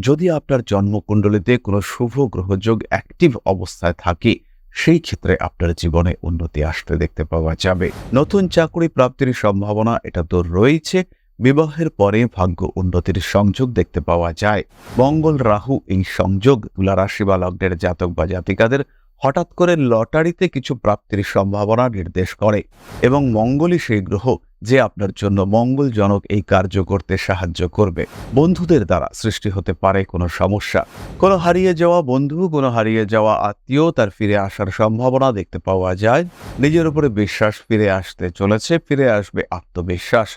যদি আপনার জন্মকুণ্ডলীতে কোনো শুভ গ্রহযোগ অ্যাক্টিভ অবস্থায় থাকে, সেই ক্ষেত্রে আপনার জীবনে উন্নতি আসতে দেখতে পাওয়া যাবে। নতুন চাকরি প্রাপ্তির সম্ভাবনা এটা তো রয়েছে। বিবাহের পরে ভাগ্য উন্নতির সংযোগ দেখতে পাওয়া যায়। মঙ্গল, রাহু এই সংযোগ তুলারাশি বা লগ্নের জাতক বা জাতিকাদের হঠাৎ করে লটারিতে কিছু প্রাপ্তির সম্ভাবনা নির্দেশ করে এবং মঙ্গলই সেই গ্রহ যে আপনার জন্য মঙ্গলজনক এই কার্য করতে সাহায্য করবে। বন্ধুদের দ্বারা সৃষ্টি হতে পারে কোনো সমস্যা। কোনো হারিয়ে যাওয়া বন্ধু, কোনো হারিয়ে যাওয়া আত্মীয় তার ফিরে আসার সম্ভাবনা দেখতে পাওয়া যায়। নিজের উপরে বিশ্বাস ফিরে আসতে চলেছে, ফিরে আসবে আত্মবিশ্বাস।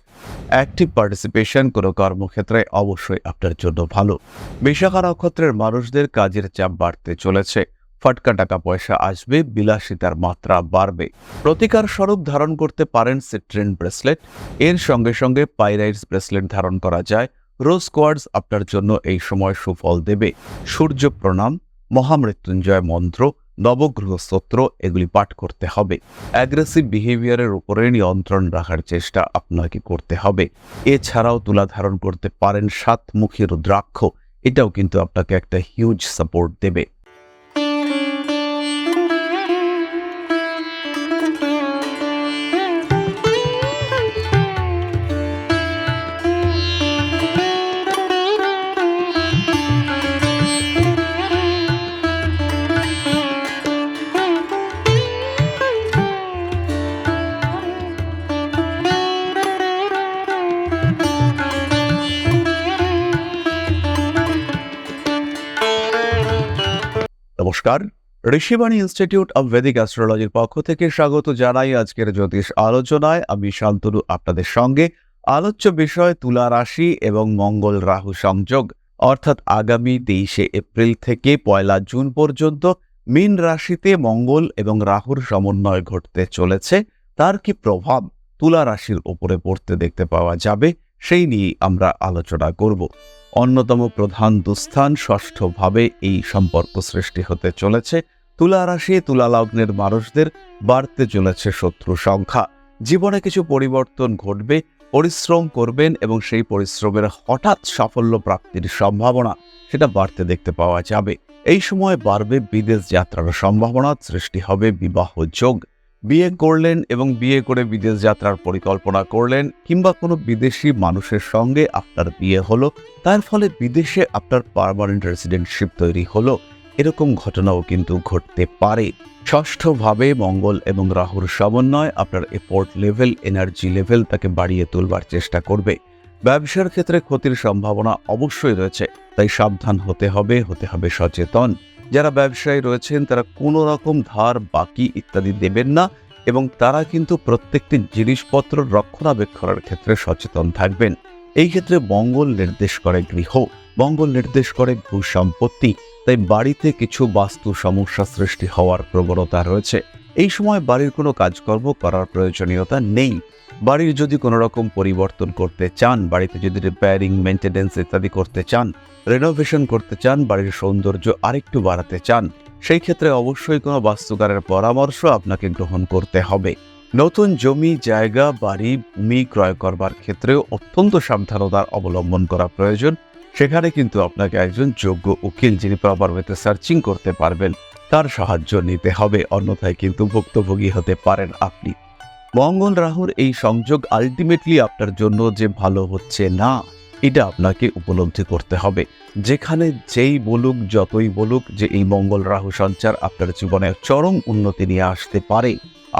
অ্যাক্টিভ পার্টিসিপেশন কোনো কর্মক্ষেত্রে অবশ্যই আপনার জন্য ভালো। বিশাখা নক্ষত্রের মানুষদের কাজের চাপ বাড়তে চলেছে। ফটকা টাকা পয়সা আসবে, বিলাসিতার মাত্রা বাড়বে। প্রতিকার স্বরূপ ধারণ করতে পারেন সিট্রেন ব্রেসলেট। এর সঙ্গে সঙ্গে পাইরাইটস ব্রেসলেট ধারণ করা যায়। রোজ কোয়ার্ডস আপনার জন্য এই সময় সুফল দেবে। সূর্য প্রণাম, মহামৃত্যুঞ্জয় মন্ত্র, নবগ্রহ স্তোত্র, এগুলি পাঠ করতে হবে। অ্যাগ্রেসিভ বিহেভিয়ারের উপরে নিয়ন্ত্রণ রাখার চেষ্টা আপনাকে করতে হবে। এছাড়াও তুলা ধারণ করতে পারেন সাতমুখী রুদ্রাক্ষ। এটাও কিন্তু আপনাকে একটা হিউজ সাপোর্ট দেবে। নমস্কার। ঋষিবাণী ইনস্টিটিউট অব ভেদিক অ্যাস্ট্রোলজির পক্ষ থেকে স্বাগত জানাই আজকের জ্যোতিষ আলোচনায়। আমি শান্তনু, আপনাদের সঙ্গে। আলোচ্য বিষয় তুলা রাশি এবং মঙ্গল রাহু সংযোগ। অর্থাৎ আগামী তেইশে এপ্রিল থেকে পয়লা জুন পর্যন্ত মীন রাশিতে মঙ্গল এবং রাহুর সমন্বয় ঘটতে চলেছে। তার কি প্রভাব তুলা রাশির উপরে পড়তে দেখতে পাওয়া যাবে, সেই নিয়ে আমরা আলোচনা করব। অন্যতম প্রধান দুস্থান ষষ্ঠভাবে এই সম্পর্ক সৃষ্টি হতে চলেছে। তুলা রাশি, তুলা লগ্নের মানুষদের বাড়তে চলেছে শত্রু সংখ্যা। জীবনে কিছু পরিবর্তন ঘটবে, পরিশ্রম করবেন এবং সেই পরিশ্রমের হঠাৎ সাফল্য প্রাপ্তির সম্ভাবনা সেটা বাড়তে দেখতে পাওয়া যাবে। এই সময় বাড়বে বিদেশ যাত্রার সম্ভাবনা, সৃষ্টি হবে বিবাহ যোগ। বিয়ে করলেন এবং বিয়ে করে বিদেশ যাত্রার পরিকল্পনা করলেন কিংবা কোনো বিদেশি মানুষের সঙ্গে আপনার বিয়ে হলো, তার ফলে বিদেশে আপনার পারমানেন্ট রেসিডেন্টশিপ তৈরি হলো, এরকম ঘটনাও কিন্তু ঘটতে পারে। ষষ্ঠভাবে মঙ্গল এবং রাহুর সমন্বয় আপনার এফোর্ট লেভেল এনার্জি লেভেল তাকে বাড়িয়ে তুলবার চেষ্টা করবে। ব্যবসার ক্ষেত্রে ক্ষতির সম্ভাবনা অবশ্যই রয়েছে, তাই সাবধান হতে হবে হতে হবে সচেতন। যারা ব্যবসায়ী রয়েছেন, তারা কোনো রকম ধার বাকি ইত্যাদি দেবেন না এবং তারা কিন্তু প্রত্যেকটি জিনিসপত্র রক্ষণাবেক্ষণের ক্ষেত্রে সচেতন থাকবেন। এই ক্ষেত্রে মঙ্গল নির্দেশ করে গৃহ, মঙ্গল নির্দেশ করে ভূ সম্পত্তি তাই বাড়িতে কিছু বাস্তু সমস্যা সৃষ্টি হওয়ার প্রবণতা রয়েছে। এই সময় বাড়ির কোনো কাজকর্ম করার প্রয়োজনীয়তা নেই। বাড়ির যদি কোনো রকম পরিবর্তন করতে চান, বাড়িতে যদি রিপেয়ারিং মেনটেন্যান্স ইত্যাদি করতে চান রেনোভেশন করতে চান, বাড়ির সৌন্দর্য আরেকটু বাড়াতে চান, সেই ক্ষেত্রে অবশ্যই কোনো বাস্তুকারের পরামর্শ আপনাকে গ্রহণ করতে হবে। নতুন জমি, জায়গা, বাড়ি, ভূমি ক্রয় করবার ক্ষেত্রেও অত্যন্ত সাবধানতার অবলম্বন করা প্রয়োজন। সেখানে কিন্তু আপনাকে একজন যোগ্য উকিল, যিনি প্রপার ওয়েতে সার্চিং করতে পারবেন, তার সাহায্য নিতে হবে। অন্যথায় কিন্তু ভুক্তভোগী হতে পারেন আপনি। মঙ্গল রাহুর এই সংযোগ আলটিমেটলি আপনার জন্য যে ভালো হচ্ছে না, এটা আপনাকে উপলব্ধি করতে হবে। যেখানে যেই বলুক, যতই বলুক যে এই মঙ্গল রাহু সঞ্চার আপনার জীবনে চরম উন্নতি নিয়ে আসতে পারে।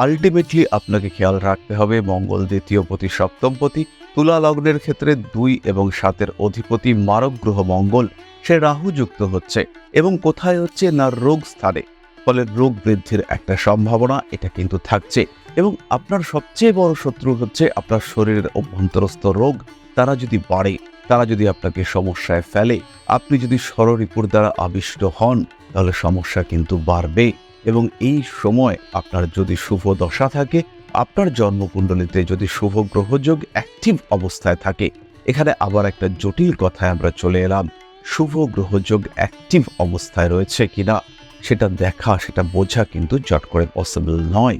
আলটিমেটলি আপনাকে খেয়াল রাখতে হবে মঙ্গল দ্বিতীয় পতি, সপ্তম পতি, তুলা লগ্নের ক্ষেত্রে দুই এবং সাতের অধিপতি মারক গ্রহ মঙ্গল, সে রাহু যুক্ত হচ্ছে এবং কোথায় হচ্ছে না রোগ স্থানে। ফলে রোগ বৃদ্ধির একটা সম্ভাবনা এটা কিন্তু থাকছে। এবং আপনার সবচেয়ে বড় শত্রু হচ্ছে আপনার শরীরের অভ্যন্তরস্থ রোগ। তারা যদি বাড়ে, তারা যদি আপনাকে সমস্যায় ফেলে, আপনি যদি ষড়রিপুর দ্বারা আবিষ্ট হন, তাহলে সমস্যা কিন্তু বাড়বে। এবং এই সময় আপনার যদি শুভ দশা থাকে, আপনার জন্মকুণ্ডলিতে যদি শুভ গ্রহযোগ অ্যাক্টিভ অবস্থায় থাকে, এখানে আবার একটা জটিল কথায় আমরা চলে এলাম। শুভ গ্রহযোগ অ্যাক্টিভ অবস্থায় রয়েছে কিনা? সেটা দেখা, সেটা বোঝা কিন্তু জট করে পসিবল নয়।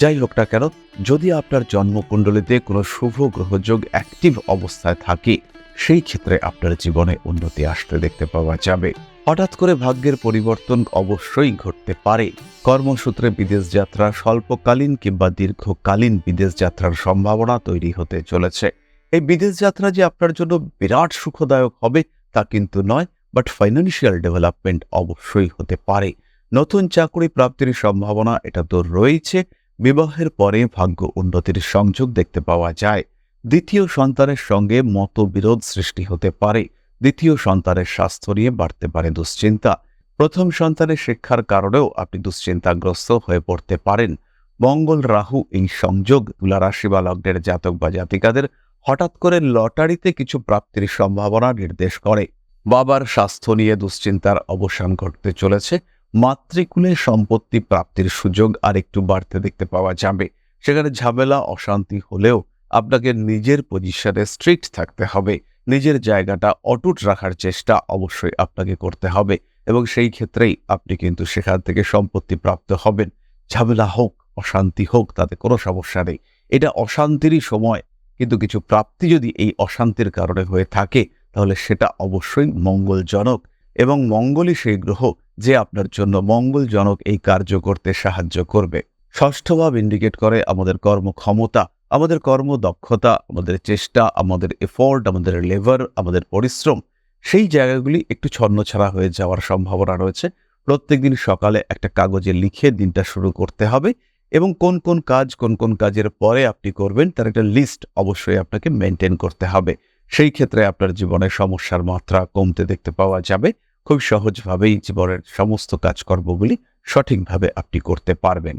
যাই হোক না কেন, যদি আপনার জন্মকুণ্ডলিতে কোনো শুভ গ্রহযোগ অ্যাক্টিভ অবস্থায় থাকে, সেই ক্ষেত্রে আপনার জীবনে উন্নতি আসতে দেখতে পাওয়া যাবে। হঠাৎ করে ভাগ্যের পরিবর্তন অবশ্যই ঘটতে পারে। কর্মসূত্রে বিদেশ যাত্রা স্বল্পকালীন কিংবা দীর্ঘকালীন বিদেশ যাত্রার সম্ভাবনা তৈরি হতে চলেছে। এই বিদেশ যাত্রা যে আপনার জন্য বিরাট সুখদায়ক হবে তা কিন্তু নয় বাট ফাইন্যান্সিয়াল ডেভেলপমেন্ট অবশ্যই হতে পারে। নতুন চাকরি প্রাপ্তির সম্ভাবনা, এটা তো রয়েছে। বিবাহের পরে ভাগ্য উন্নতির সংযোগ দেখতে পাওয়া যায়। দ্বিতীয় সন্তানের সঙ্গে মতবিরোধ সৃষ্টি হতে পারে। দ্বিতীয় সন্তানের স্বাস্থ্য নিয়ে বাড়তে পারে দুশ্চিন্তা। প্রথম সন্তানের শিক্ষার কারণেও আপনি দুশ্চিন্তাগ্রস্ত হয়ে পড়তে পারেন। মঙ্গল, রাহু এই সংযোগ, তুলা রাশি বা লগ্নের জাতক বা জাতিকাদের হঠাৎ করে লটারিতে কিছু প্রাপ্তির সম্ভাবনা নির্দেশ করে। বাবার স্বাস্থ্য নিয়ে দুশ্চিন্তার অবসান ঘটতে চলেছে। মাতৃকুলে সম্পত্তি প্রাপ্তির সুযোগ আর একটু বাড়তে দেখতে পাওয়া যাবে। সেখানে ঝামেলা, অশান্তি হলেও আপনাকে নিজের পজিশনে স্ট্রিক্ট থাকতে হবে। নিজের জায়গাটা অটুট রাখার চেষ্টা অবশ্যই আপনাকে করতে হবে এবং সেই ক্ষেত্রেই আপনি কিন্তু সেখান থেকে সম্পত্তি প্রাপ্ত হবেন। ঝামেলা হোক, অশান্তি হোক, তাতে কোনো সমস্যা নেই। এটা অশান্তিরই সময়, কিন্তু কিছু প্রাপ্তি যদি এই অশান্তির কারণে হয়ে থাকে তাহলে সেটা অবশ্যই মঙ্গলজনক এবং মঙ্গলই সেই গ্রহ যে আপনার জন্য মঙ্গলজনক এই কার্য করতে সাহায্য করবে। ষষ্ঠ ভাব ইন্ডিকেট করে আমাদের কর্মক্ষমতা, আমাদের কর্মদক্ষতা, আমাদের চেষ্টা, আমাদের এফোর্ট আমাদের লেবার আমাদের পরিশ্রম, সেই জায়গাগুলি একটু ছন্নছাড়া হয়ে যাওয়ার সম্ভাবনা রয়েছে। প্রত্যেকদিন সকালে একটা কাগজে লিখে দিনটা শুরু করতে হবে এবং কোন কোন কাজ, কোন কোন কাজের পরে আপনি করবেন তার একটা লিস্ট অবশ্যই আপনাকে মেনটেন করতে হবে। সেই ক্ষেত্রে আপনার জীবনে সমস্যার মাত্রা কমতে দেখতে পাওয়া যাবে। খুব সহজভাবেই জীবনের সমস্ত কাজকর্মগুলি সঠিকভাবে আপনি করতে পারবেন।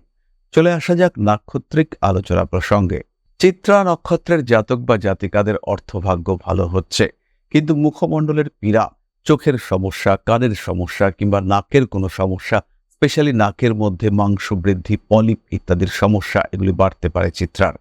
চলে আসা যাক নাক্ষত্রিক আলোচনা প্রসঙ্গে। চিত্রা নক্ষত্রের জাতক বা জাতিকাদের অর্থভাগ্য ভালো হচ্ছে, কিন্তু মুখমণ্ডলের পীড়া, চোখের সমস্যা, কানের সমস্যা কিংবা নাকের কোনো সমস্যা, স্পেশালি নাকের মধ্যে মাংস বৃদ্ধি, পলিপ ইত্যাদির সমস্যা, এগুলি বাড়তে পারে চিত্রার।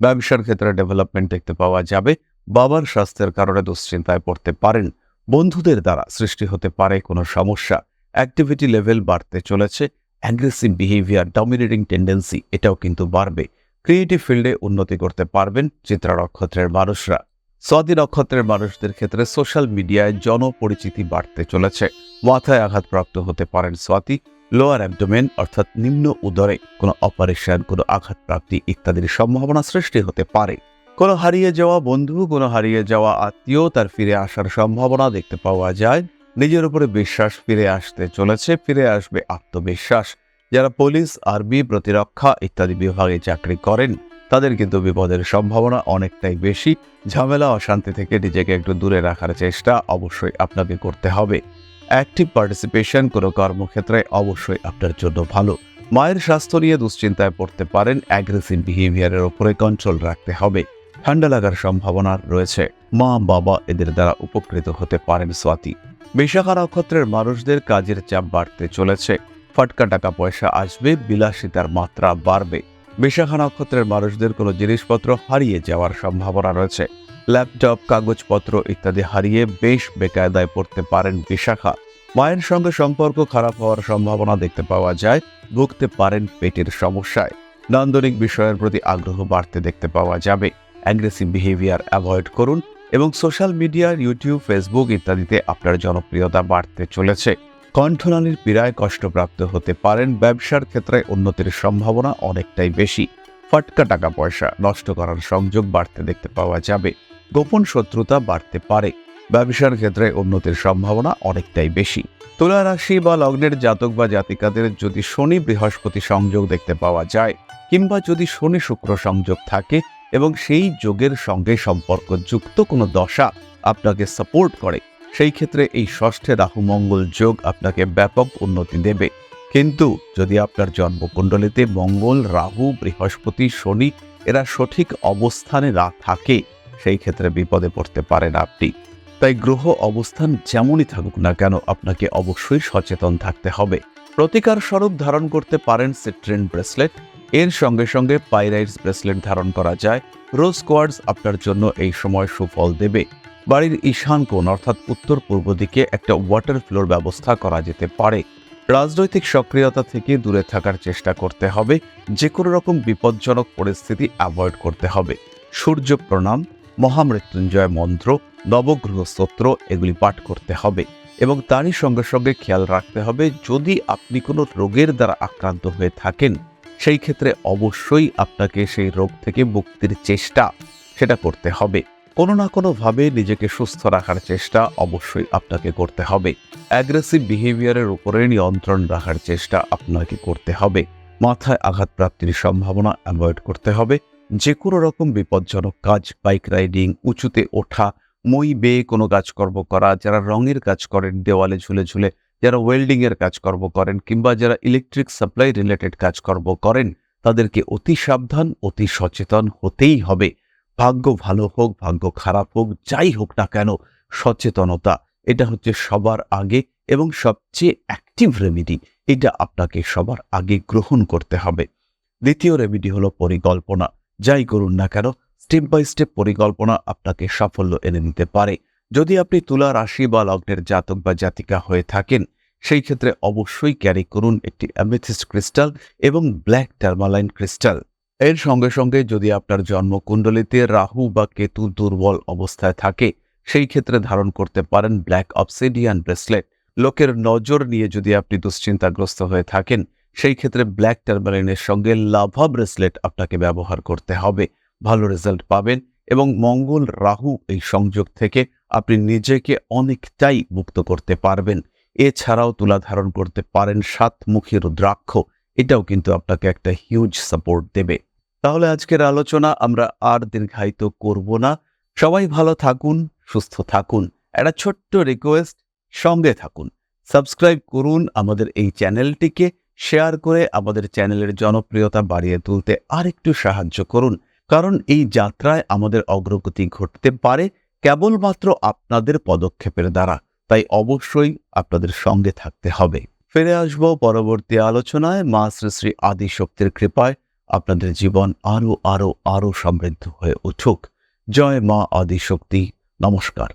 ব্যবসার ক্ষেত্রে ডেভেলপমেন্ট দেখতে পাওয়া যাবে। বাবার স্বাস্থ্যের কারণে দুশ্চিন্তায় পড়তে পারেন। বন্ধুদের দ্বারা সৃষ্টি হতে পারে কোনো সমস্যা। অ্যাক্টিভিটি লেভেল বাড়তে চলেছে। অ্যাগ্রেসিভ বিহেভিয়ার ডমিনেটিং টেন্ডেন্সি এটাও কিন্তু বাড়বে। ক্রিয়েটিভ ফিল্ডে উন্নতি করতে পারবেন চিত্রা নক্ষত্রের মানুষরা। স্বাতি নক্ষত্রের মানুষদের ক্ষেত্রে সোশ্যাল মিডিয়ায় জনপরিচিতি বাড়তে চলেছে। মাথায় আঘাতপ্রাপ্ত হতে পারেন স্বাতি। লোয়ার অ্যাবডোমেন অর্থাৎ নিম্ন উদরে কোনো অপারেশন কোনো আঘাতপ্রাপ্তি ইত্যাদির সম্ভাবনা সৃষ্টি হতে পারে। কোনো হারিয়ে যাওয়া বন্ধু, কোনো হারিয়ে যাওয়া আত্মীয় তার ফিরে আসার সম্ভাবনা দেখতে পাওয়া যায়। নিজের উপরে বিশ্বাস ফিরে আসতে চলেছে, ফিরে আসবে আত্মবিশ্বাস। যারা পুলিশ, আর্মি, প্রতিরক্ষা ইত্যাদি বিভাগে চাকরি করেন, তাদের কিন্তু বিপদের সম্ভাবনা অনেকটাই বেশি। ঝামেলা, অশান্তি থেকে নিজেকে একটু দূরে রাখার চেষ্টা অবশ্যই আপনাকে করতে হবে। অ্যাক্টিভ পার্টিসিপেশন কোনো কর্মক্ষেত্রে অবশ্যই আপনার জন্য ভালো। মায়ের স্বাস্থ্য নিয়ে দুশ্চিন্তায় পড়তে পারেন, অ্যাগ্রেসিভ বিহেভিয়ারের ওপরে কন্ট্রোল রাখতে হবে। ঠান্ডা লাগার সম্ভাবনা রয়েছে। মা, বাবা এদের দ্বারা উপকৃত হতে পারেন স্বাতি। বিশাখা নক্ষত্রের মানুষদের কাজের চাপ বাড়তে চলেছে। ফটকা টাকা পয়সা আসবে, বিলাসিতার মাত্রা বাড়বে। বিশাখা নক্ষত্রের মানুষদের কোনো জিনিসপত্র হারিয়ে যাওয়ার সম্ভাবনা রয়েছে। ল্যাপটপ, কাগজপত্র ইত্যাদি হারিয়ে বেশ বেকায়দায় পড়তে পারেন বিশাখা। মায়ের সঙ্গে সম্পর্ক খারাপ হওয়ার সম্ভাবনা দেখতে পাওয়া যায়, ভুগতে পারেন পেটের সমস্যায়। নান্দনিক বিষয়ের প্রতি আগ্রহ বাড়তে দেখতে পাওয়া যাবে। অ্যাগ্রেসিভ বিহেভিয়ার অ্যাভয়েড করুন এবং সোশ্যাল মিডিয়া ইউটিউব ফেসবুক ইত্যাদিতে আপনার জনপ্রিয়তা বাড়তে চলেছে। কণ্ঠনালীর পীড়ায় কষ্টপ্রাপ্ত হতে পারেন, ব্যবসার ক্ষেত্রে উন্নতির সম্ভাবনা অনেকটাই বেশি। ফটকা টাকা পয়সা নষ্ট করার সংযোগ বাড়তে দেখতে পাওয়া যাবে। গোপন শত্রুতা বাড়তে পারে। ব্যবসার ক্ষেত্রে উন্নতির সম্ভাবনা অনেকটাই বেশি। তুলা রাশি বা লগ্নের জাতক বা জাতিকাদের যদি শনি বৃহস্পতি সংযোগ দেখতে পাওয়া যায়, কিংবা যদি শনি শুক্র সংযোগ থাকে এবং সেই যোগের সঙ্গে সম্পর্কযুক্ত কোনো দশা আপনাকে সাপোর্ট করে। সেই ক্ষেত্রে এই ষষ্ঠে রাহু মঙ্গল যোগ আপনাকে ব্যাপক উন্নতি দেবে। কিন্তু যদি আপনার জন্মকুণ্ডলিতে মঙ্গল, রাহু, বৃহস্পতি, শনি এরা সঠিক অবস্থানে না থাকে, সেই ক্ষেত্রে বিপদে পড়তে পারেন আপনি। তাই গ্রহ অবস্থান যেমনই থাকুক না কেন আপনাকে অবশ্যই সচেতন থাকতে হবে। প্রতিকার স্বরূপ ধারণ করতে পারেন সিট্রেন ব্রেসলেট এর সঙ্গে সঙ্গে পাইরাইটস ব্রেসলেট ধারণ করা যায়। রোজ কোয়ার্ডস আপনার জন্য এই সময় সুফল দেবে। বাড়ির ঈশান কোণ অর্থাৎ উত্তর পূর্ব দিকে একটা ওয়াটার ফ্লোর ব্যবস্থা করা যেতে পারে। রাজনৈতিক সক্রিয়তা থেকে দূরে থাকার চেষ্টা করতে হবে। যে কোনো রকম বিপজ্জনক পরিস্থিতি অ্যাভয়েড করতে হবে। সূর্য প্রণাম, মহামৃত্যুঞ্জয় মন্ত্র, নবগ্রহ স্তোত্র এগুলি পাঠ করতে হবে। এবং তারই সঙ্গে সঙ্গে খেয়াল রাখতে হবে, যদি আপনি কোনো রোগের দ্বারা আক্রান্ত হয়ে থাকেন সেই ক্ষেত্রে অবশ্যই আপনাকে সেই রোগ থেকে মুক্তির চেষ্টা সেটা করতে হবে। কোনো না কোনোভাবে নিজেকে সুস্থ রাখার চেষ্টা অবশ্যই আপনাকে করতে হবে। অ্যাগ্রেসিভ বিহেভিয়ারের উপরে নিয়ন্ত্রণ রাখার চেষ্টা আপনাকে করতে হবে। মাথায় আঘাত প্রাপ্তির সম্ভাবনা অ্যাভয়েড করতে হবে। যে কোনো রকম বিপজ্জনক কাজ বাইক রাইডিং উঁচুতে ওঠা, মই বেয়ে কোনো কাজকর্ম করা, যারা রঙের কাজ করেন, দেওয়ালে ঝুলে ঝুলে যারা ওয়েল্ডিং এর কাজকর্ম করেন কিংবা যারা ইলেকট্রিক সাপ্লাই রিলেটেড কাজকর্ম করেন, তাদেরকে অতি সাবধান, অতি সচেতন হতেই হবে। ভাগ্য ভালো হোক, ভাগ্য খারাপ হোক, যাই হোক না কেন, সচেতনতা, এটা হচ্ছে সবার আগে এবং সবচেয়ে অ্যাক্টিভ রেমিডি এটা আপনাকে সবার আগে গ্রহণ করতে হবে। দ্বিতীয় রেমিডি হলো পরিকল্পনা, যাই করুন না কেন স্টেপ বাই স্টেপ পরিকল্পনা আপনাকে সাফল্য এনে দিতে পারে। যদি আপনি তুলা রাশি বা লগ্নের জাতক বা জাতিকা হয়ে থাকেন, সেই ক্ষেত্রে অবশ্যই ক্যারি করুন একটি অ্যামেথিস্ট ক্রিস্টাল এবং ব্ল্যাক টার্মালাইন ক্রিস্টাল। এর সঙ্গে সঙ্গে যদি আপনার জন্মকুণ্ডলিতে রাহু বা কেতু দুর্বল অবস্থায় থাকে, সেই ক্ষেত্রে ধারণ করতে পারেন ব্ল্যাক অবসিডিয়ান ব্রেসলেট। লোকের নজর নিয়ে যদি আপনি দুশ্চিন্তাগ্রস্ত হয়ে থাকেন, সেই ক্ষেত্রে ব্ল্যাক টার্মালাইনের সঙ্গে লাভা ব্রেসলেট আপনাকে ব্যবহার করতে হবে। ভালো রেজাল্ট পাবেন। এবং মঙ্গল রাহু এই সংযোগ থেকে আপনি নিজেকে অনেকটাই মুক্ত করতে পারবেন। এছাড়াও তুলা ধারণ করতে পারেন সাতমুখী রুদ্রাক্ষ, এটাও কিন্তু আপনাকে একটা হিউজ সাপোর্ট দেবে। তাহলে আজকের আলোচনা আমরা আর দীর্ঘায়িত করব না। সবাই ভালো থাকুন, সুস্থ থাকুন। একটা ছোট্ট রিকোয়েস্ট সঙ্গে থাকুন। সাবস্ক্রাইব করুন আমাদের এই চ্যানেলটিকে, শেয়ার করে আমাদের চ্যানেলের জনপ্রিয়তা বাড়িয়ে তুলতে আরেকটু সাহায্য করুন। কারণ এই যাত্রায় আমাদের অগ্রগতি ঘটতে পারে কেবলমাত্র আপনাদের পদক্ষেপের দ্বারা। তাই অবশ্যই আপনাদের সঙ্গে থাকতে হবে। ফিরে আসব পরবর্তী আলোচনায়। মা শ্রী শ্রী আদি শক্তির কৃপায় আপনাদের জীবন আরও আরও আরও সমৃদ্ধ হয়ে উঠুক। জয় মা আদিশক্তি। নমস্কার।